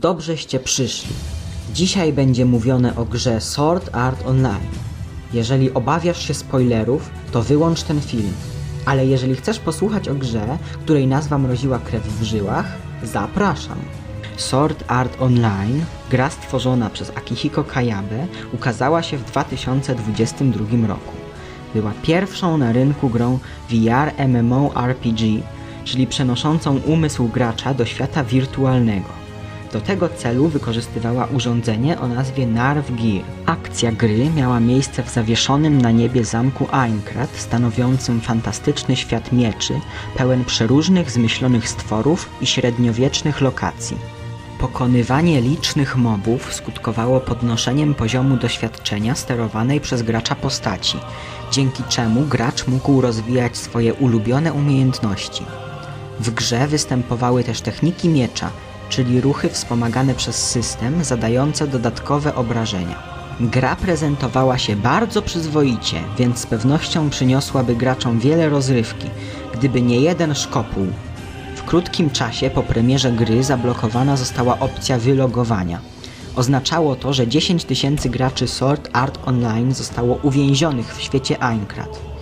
Dobrzeście przyszli. Dzisiaj będzie mówione o grze Sword Art Online. Jeżeli obawiasz się spoilerów, to wyłącz ten film. Ale jeżeli chcesz posłuchać o grze, której nazwa mroziła krew w żyłach, zapraszam. Sword Art Online, gra stworzona przez Akihiko Kayabe, ukazała się w 2022 roku. Była pierwszą na rynku grą VR MMORPG, czyli przenoszącą umysł gracza do świata wirtualnego. Do tego celu wykorzystywała urządzenie o nazwie Narv Gear. Akcja gry miała miejsce w zawieszonym na niebie zamku Aincrad, stanowiącym fantastyczny świat mieczy, pełen przeróżnych zmyślonych stworów i średniowiecznych lokacji. Pokonywanie licznych mobów skutkowało podnoszeniem poziomu doświadczenia sterowanej przez gracza postaci, dzięki czemu gracz mógł rozwijać swoje ulubione umiejętności. W grze występowały też techniki miecza, czyli ruchy wspomagane przez system zadające dodatkowe obrażenia. Gra prezentowała się bardzo przyzwoicie, więc z pewnością przyniosłaby graczom wiele rozrywki, gdyby nie jeden szkopuł. W krótkim czasie po premierze gry zablokowana została opcja wylogowania. Oznaczało to, że 10 tysięcy graczy Sword Art Online zostało uwięzionych w świecie Aincrad.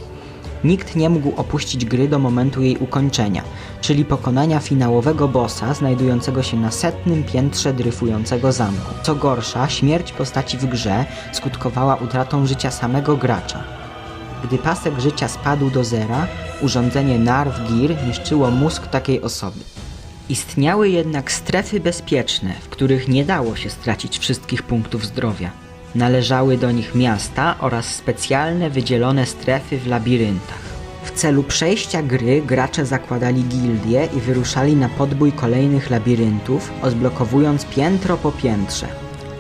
Nikt nie mógł opuścić gry do momentu jej ukończenia, czyli pokonania finałowego bossa znajdującego się na setnym piętrze dryfującego zamku. Co gorsza, śmierć postaci w grze skutkowała utratą życia samego gracza. Gdy pasek życia spadł do zera, urządzenie Narv Gear niszczyło mózg takiej osoby. Istniały jednak strefy bezpieczne, w których nie dało się stracić wszystkich punktów zdrowia. Należały do nich miasta oraz specjalne wydzielone strefy w labiryntach. W celu przejścia gry gracze zakładali gildie i wyruszali na podbój kolejnych labiryntów, odblokowując piętro po piętrze.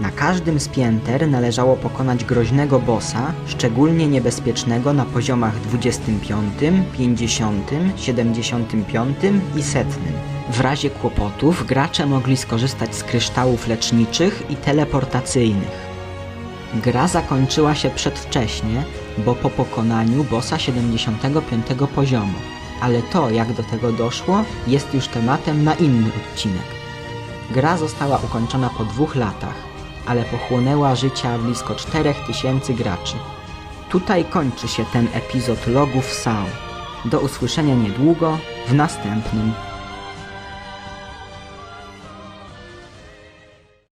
Na każdym z pięter należało pokonać groźnego bossa, szczególnie niebezpiecznego na poziomach 25, 50, 75 i setnym. W razie kłopotów gracze mogli skorzystać z kryształów leczniczych i teleportacyjnych. Gra zakończyła się przedwcześnie, bo po pokonaniu bossa 75 poziomu. Ale to, jak do tego doszło, jest już tematem na inny odcinek. Gra została ukończona po dwóch latach, ale pochłonęła życia blisko 4000 graczy. Tutaj kończy się ten epizod logów SAO. Do usłyszenia niedługo w następnym.